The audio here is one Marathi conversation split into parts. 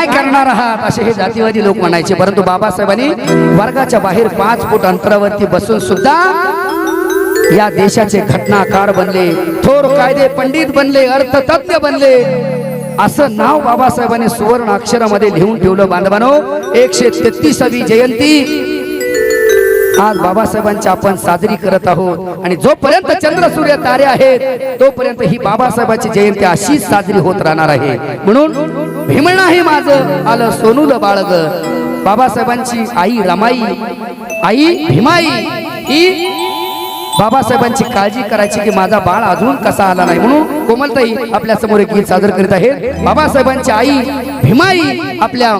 काय करणार आहात? असे हे जातीवादी लोक म्हणायचे. परंतु बाबासाहेबांनी वर्गाच्या बाहेर पाच फूट अंतरावरती बसून सुद्धा या देशाचे घटनाकार बनले. थोर कायदे पंडित बनले अर्थतज्ञ बनले. असं नाव बाबासाहेबांनी सुवर्ण अक्षरामध्ये लिहून ठेवलं. बांधवानो एकशे तेहतीसावी जयंती आज बाबासाहेबांची आपण साजरी करत आहोत. आणि जोपर्यंत चंद्र सूर्य तारे आहेत तोपर्यंत ही बाबासाहेबांची जयंती अशीच साजरी होत राहणार आहे. म्हणून भीमणा आहे माझं आलं सोनूल बाळग. बाबासाहेबांची आई रमाई आई भीमाई ही बाबासाहेबांची काळजी करायची की माझा बाळ अजून कसा आला नाही. म्हणून कोमलताई आपल्यासमोर एक गीत सादर करीत आहेत. बाबासाहेबांची आई भीमाई आपल्या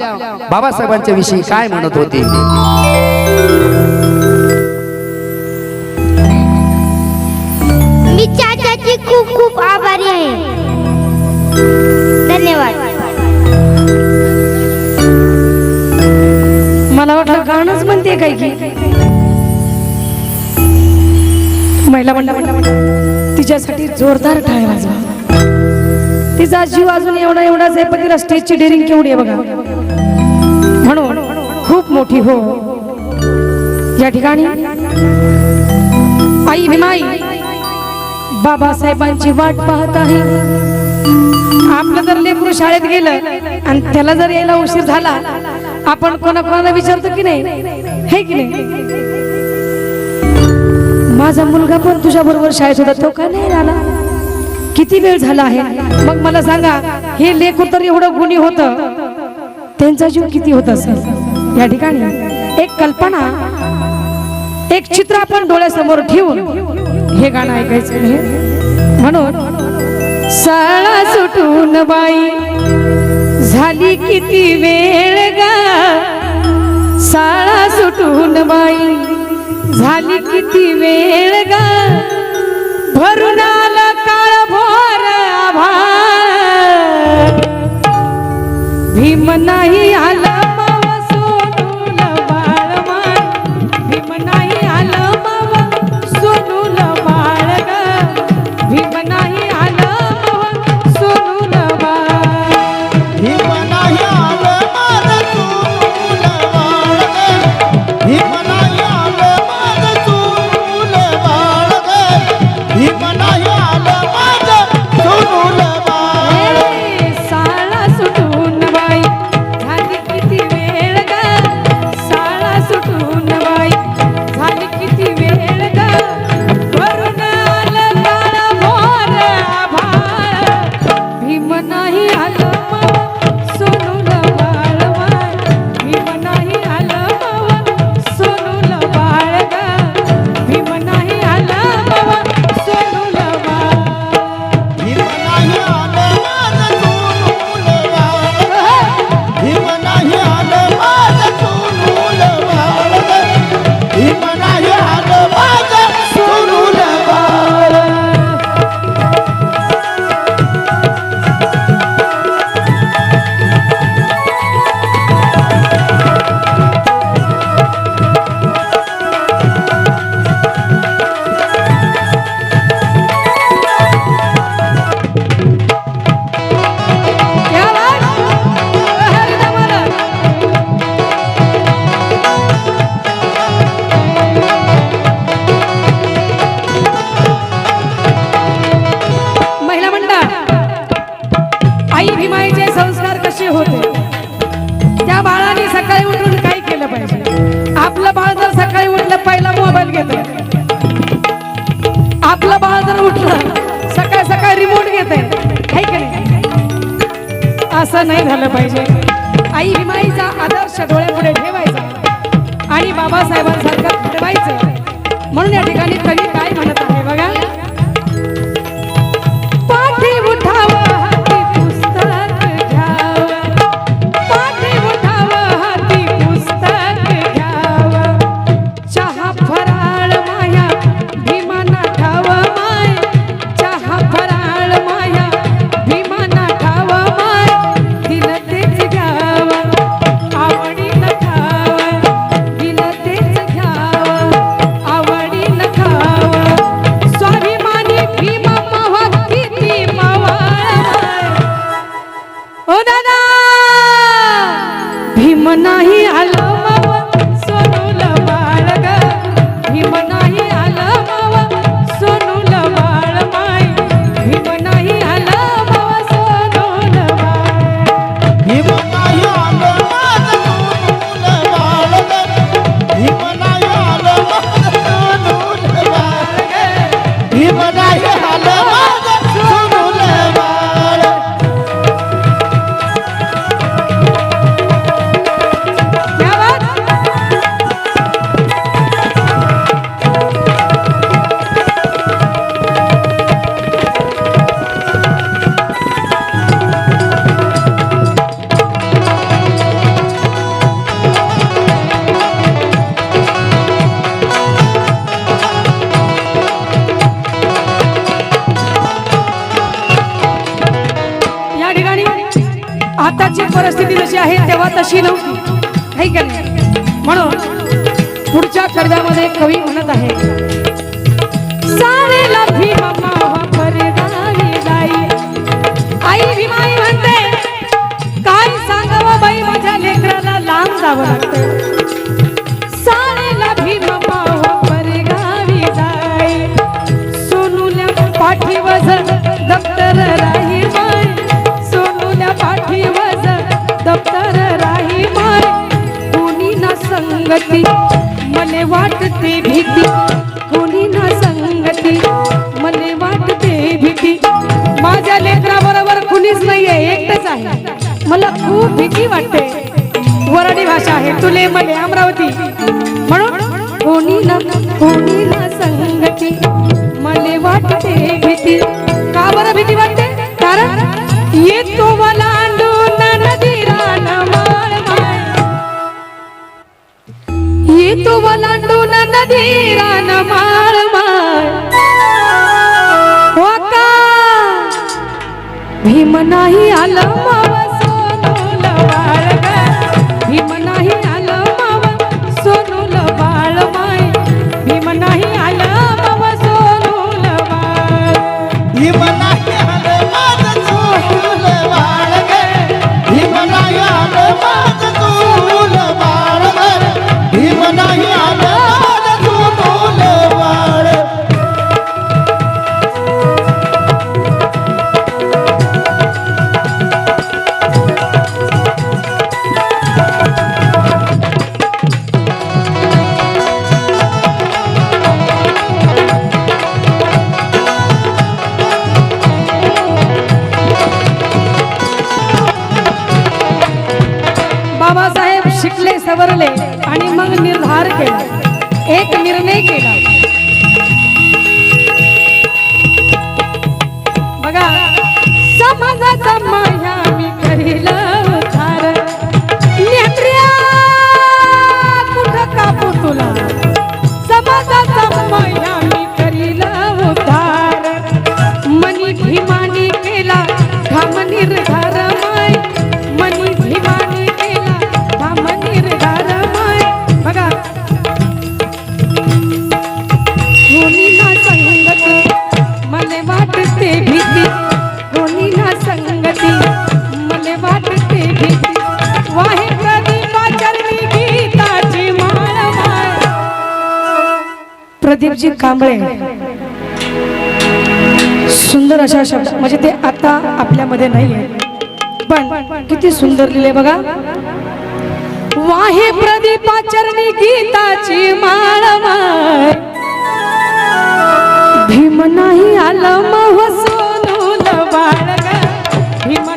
बाबासाहेबांच्या विषयी काय म्हणत होती? काय की महिला मंडळ तिच्यासाठी जोरदार टाळ वाजवा. तिचा जीव अजून एवढा एवढाच आहे पण तिला स्टेजची डेअरिंग केवढी आहे बघा. म्हणून खूप मोठी हो. या ठिकाणी आई भीमाई बाबासाहेबांची वाट पाहत आहे. आपलं जर लेकरू शाळेत गेलं आणि त्याला जर यायला उशीर झाला आपण कोणा कोणाला विचारतो की नाही? हे की नाही? माझा मुलगा पण तुझ्या बरोबर शाळेत होता तो का नाही आला किती वेळ झाला आहे? मग मला सांगा हे लेकरू तर एवढं गुणी होत. त्यांचा जीव किती होत असेल? या ठिकाणी एक कल्पना एक चित्र आपण डोळ्यासमोर ठेवून हे गाणं ऐकायचं म्हणून शाळा सुटून बाई झाली किती वेळ गा? साळा सुटून बाई झाली किती वेळ गा? भरून आलं काळ भोर आभाळ. भीम नाही आला झालं पाहिजे. आई भीमाईचा आदर्श डोळ्यापुढे ठेवायचा. आणि बाबासाहेबांसारखं घडवायचं. म्हणून या ठिकाणी कवी काय आताची परिस्थिती जशी आहे तेव्हा तशी नव्हती. काही म्हणून पुढच्या कर्जामध्ये कवी म्हणत आहे सारे लाभी आई भीमाई म्हणते काय सांगावं बाई माझ्या लेकराला? लांब जावं लागतं. गती मने वाटते भीती. प्रेम नाही आलं बाबासाहेब शिकले सवरले आणि मग निर्धार केला. एक निर्णय केला. बघा समाजाचा माया मी करीला. प्रदीपजी कांबळे. सुंदर अशा शब्द म्हणजे ते आता आपल्यामध्ये नाही पण किती सुंदर लिहिले बघा. वाहे प्रदीपाचरणी गीताची माळ भीम नाही आलं मह भीम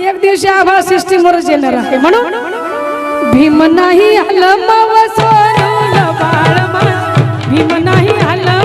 एक दिवशी आभार सिस्टीमवरच येणार आहे. म्हणून भीम नाही आलं मव भीम नाही आलं